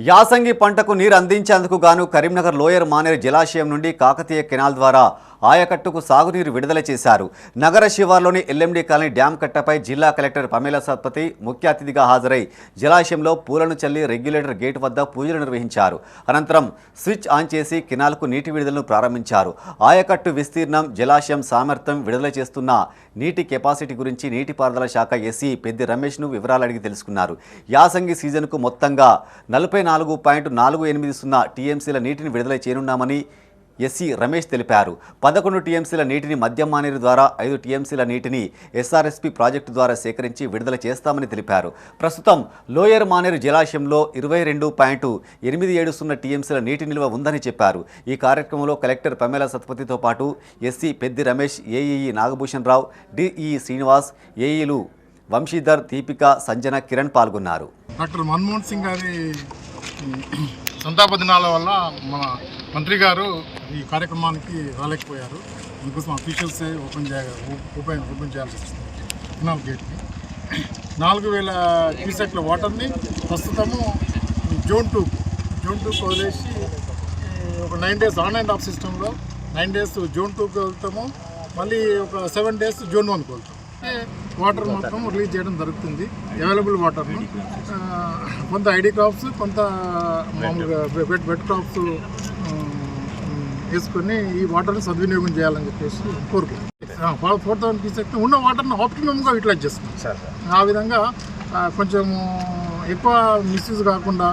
యాసంగి పంటకు నీరు అందించేందుకు గాను కరీంనగర్ లోయర్ మానేరు జలాశయం నుండి కాకతీయ కెనాల్ ద్వారా ఆయకట్టుకు సాగునీరు విడుదల చేశారు. నగర శివార్లోని ఎల్ఎండి కాలనీ డ్యాం కట్టపై జిల్లా కలెక్టర్ పమేల సత్పతి ముఖ్య అతిథిగా హాజరై జలాశయంలో పూలను చల్లి రెగ్యులేటర్ గేట్ వద్ద పూజలు నిర్వహించారు. అనంతరం స్విచ్ ఆన్ చేసి కెనాల్కు నీటి విడుదలను ప్రారంభించారు. ఆయకట్టు విస్తీర్ణం జలాశయం సామర్థ్యం విడుదల చేస్తున్న నీటి కెపాసిటీ గురించి నీటిపారుదల శాఖ ఎస్సీ పెద్ది రమేష్ను వివరాలు అడిగి తెలుసుకున్నారు. యాసంగి సీజన్కు మొత్తంగా నలభై నాలుగు పాయింట్ నాలుగు ఎనిమిది సున్నా టీఎంసీల నీటిని విడుదల చేయనున్నామని ఎస్సీ రమేష్ తెలిపారు. పదకొండు టీఎంసీల నీటిని మద్యం మానేరు ద్వారా ఐదు టీఎంసీల నీటిని ఎస్ఆర్ఎస్పి ప్రాజెక్టు ద్వారా సేకరించి విడుదల చేస్తామని తెలిపారు. ప్రస్తుతం లోయర్ మానేరు జలాశయంలో ఇరవై రెండు పాయింట్ ఎనిమిది ఏడు సున్నా టీఎంసీల నీటి నిల్వ ఉందని చెప్పారు. ఈ కార్యక్రమంలో కలెక్టర్ పమేల సత్పతితో పాటు SC Peddi Ramesh AEE Nagabhushan Rao DE Srinivas ఏఈలు Vamshidhar Deepika Sanjana Kiran పాల్గొన్నారు. డాక్టర్ మన్మోహన్ సింగ్ గారి సంతాప దినాల వల్ల మన మంత్రి గారు ఈ కార్యక్రమానికి రాలేకపోయారు. అందుకోసం అఫీషియల్సే ఓపెన్ చేయ ఓపెన్ ఓపెన్ చేయాల్సి వస్తుంది కెనాల్ గేట్ని నాలుగు వేల క్యూసెక్ల వాటర్ని ప్రస్తుతము జోన్ టూ జోన్ టూకి వదిలేసి ఒక nine days on and off సిస్టంలో నైన్ డేస్ జోన్ టూకి వెళ్తాము. మళ్ళీ ఒక సెవెన్ డేస్ జోన్ వన్కి వెళ్తాము. వాటర్ మొత్తం రిలీజ్ చేయడం జరుగుతుంది. అవైలబుల్ వాటర్ను కొంత ఐడి క్రాప్స్ కొంత మామూలుగా బెడ్ బెడ్ క్రాప్స్ వేసుకొని ఈ వాటర్ని సద్వినియోగం చేయాలని చెప్పేసి కోరుకుంటున్నాం. ఫోర్ థౌసండ్ క్యూసెక్ ఉన్న వాటర్ని ఆప్టిమమ్గా యూటిలైజ్ చేస్తున్నాం. ఆ విధంగా కొంచెము ఎక్కువ మిస్యూజ్ కాకుండా